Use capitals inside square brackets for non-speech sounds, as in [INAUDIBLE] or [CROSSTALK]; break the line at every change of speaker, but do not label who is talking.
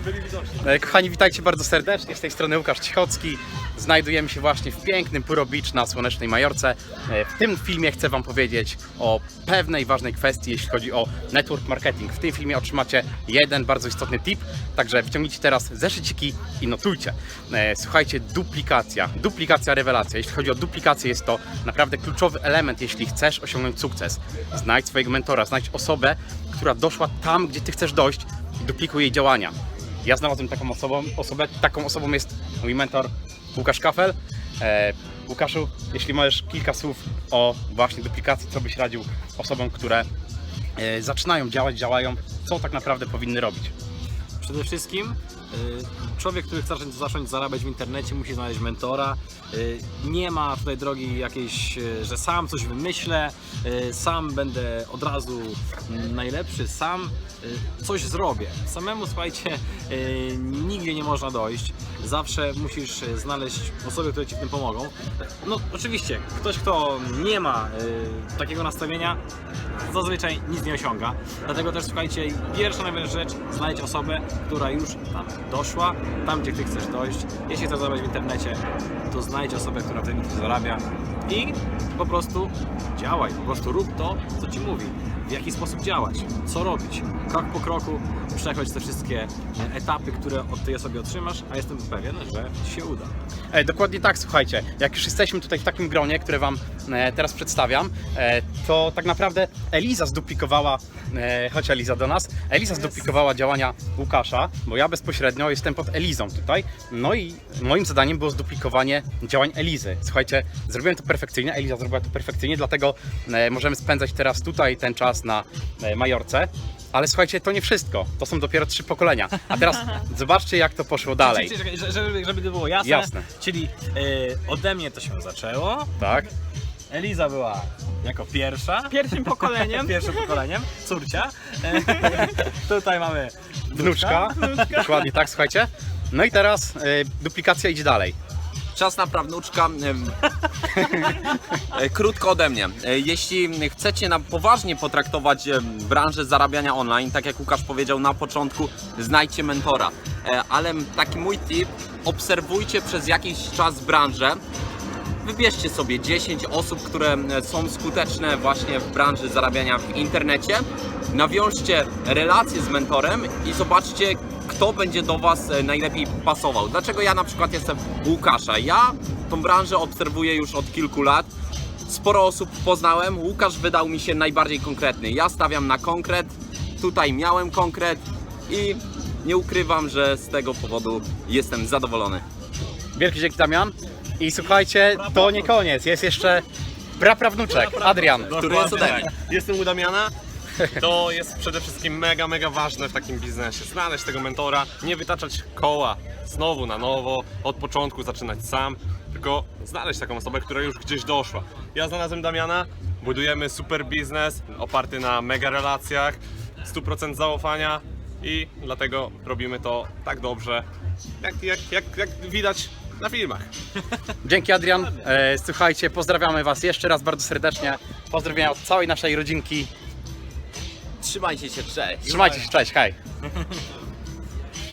byli widoczni.
E, Kochani, witajcie bardzo serdecznie. Z tej strony Łukasz Cichocki. Znajdujemy się właśnie w pięknym Puro Beach na słonecznej Majorce. E, W tym filmie chcę Wam powiedzieć o pewnej ważnej kwestii, jeśli chodzi o network marketing. W tym filmie otrzymacie jeden bardzo istotny tip, także wciągnijcie teraz zeszyciki i notujcie. E, Słuchajcie, duplikacja. Duplikacja, rewelacja. Jeśli chodzi o duplikację, jest to naprawdę kluczowy element, jeśli chcesz osiągnąć sukces. Znajdź swojego mentora, znajdź osobę, która doszła tam, gdzie Ty chcesz dojść i duplikuj jej działania. Ja znalazłem taką osobą, osobę, taką osobą jest mój mentor Łukasz Kafel. E, Łukaszu, jeśli możesz kilka słów o właśnie duplikacji, co byś radził osobom, które e, zaczynają działać, działają, co tak naprawdę powinny robić?
Przede wszystkim człowiek, który chce zacząć, zarabiać w internecie, musi znaleźć mentora. Y, Nie ma tutaj drogi jakiejś, y, że sam coś wymyślę, y, sam będę od razu najlepszy, sam y, coś zrobię. Samemu, słuchajcie, y, nigdzie nie można dojść. Zawsze musisz y, znaleźć osoby, które Ci w tym pomogą. No, oczywiście, ktoś, kto nie ma y, takiego nastawienia, zazwyczaj nic nie osiąga. Dlatego też słuchajcie, pierwsza najważniejsza rzecz, znajdź osobę, która już tam doszła, tam gdzie ty chcesz dojść. Jeśli chcesz zarabiać w internecie, to znajdź osobę, która w tym zarabia i po prostu działaj, po prostu rób to, co ci mówi. W jaki sposób działać, co robić, krok po kroku, przechodź te wszystkie e, etapy, które od tej osoby otrzymasz, a jestem pewien, że ci się uda.
E, dokładnie tak, słuchajcie. Jak już jesteśmy tutaj w takim gronie, które Wam e, teraz przedstawiam, e, to tak naprawdę Eliza zduplikowała, e, chodź Eliza do nas, Eliza zduplikowała działania Łukasza, bo ja bezpośrednio jestem pod Elizą tutaj. No i moim zadaniem było zduplikowanie działań Elizy. Słuchajcie, zrobiłem to perfekcyjnie, Eliza zrobiła to perfekcyjnie, dlatego e, możemy spędzać teraz tutaj ten czas na e, Majorce. Ale słuchajcie, to nie wszystko. To są dopiero trzy pokolenia. A teraz [LAUGHS] zobaczcie, jak to poszło dalej.
Czyli, czyli, że- żeby, żeby to było jasne,
Jasne.
czyli e, ode mnie to się zaczęło,
Tak?
Eliza była jako pierwsza.
Pierwszym pokoleniem. [LAUGHS]
Pierwszym pokoleniem, córcia. [LAUGHS] Tutaj mamy
Wnuczka. Dokładnie tak, słuchajcie. No i teraz e, duplikacja idzie dalej.
Czas na prawnuczka. em, [LAUGHS] e, Krótko ode mnie. E, Jeśli chcecie na poważnie potraktować em, branżę zarabiania online, tak jak Łukasz powiedział na początku, znajdźcie mentora. E, Ale taki mój tip, obserwujcie przez jakiś czas branżę. Wybierzcie sobie 10 osób, które e, są skuteczne właśnie w branży zarabiania w internecie. Nawiążcie relacje z mentorem i zobaczcie, kto będzie do Was e, najlepiej pasował. Dlaczego ja na przykład jestem Łukasza? Ja tą branżę obserwuję już od kilku lat. Sporo osób poznałem. Łukasz wydał mi się najbardziej konkretny. Ja stawiam na konkret. Tutaj miałem konkret i nie ukrywam, że z tego powodu jestem zadowolony.
Wielkie dzięki Damian. I słuchajcie, to nie koniec. Jest jeszcze praprawnuczek, Adrian.
Który jest ode mnie.
Jestem u Damiana. To jest przede wszystkim mega, mega ważne w takim biznesie. Znaleźć tego mentora, nie wytaczać koła znowu na nowo, od początku zaczynać sam, tylko znaleźć taką osobę, która już gdzieś doszła. Ja znalazłem Damiana, budujemy super biznes oparty na mega relacjach, 100% zaufania i dlatego robimy to tak dobrze, jak, jak, jak, jak widać na filmach. [LAUGHS]
Dzięki Adrian. E, słuchajcie, pozdrawiamy Was jeszcze raz bardzo serdecznie. Pozdrowienia od całej naszej rodzinki.
Trzymajcie się, cześć!
Trzymajcie się, cześć, hej. [LAUGHS]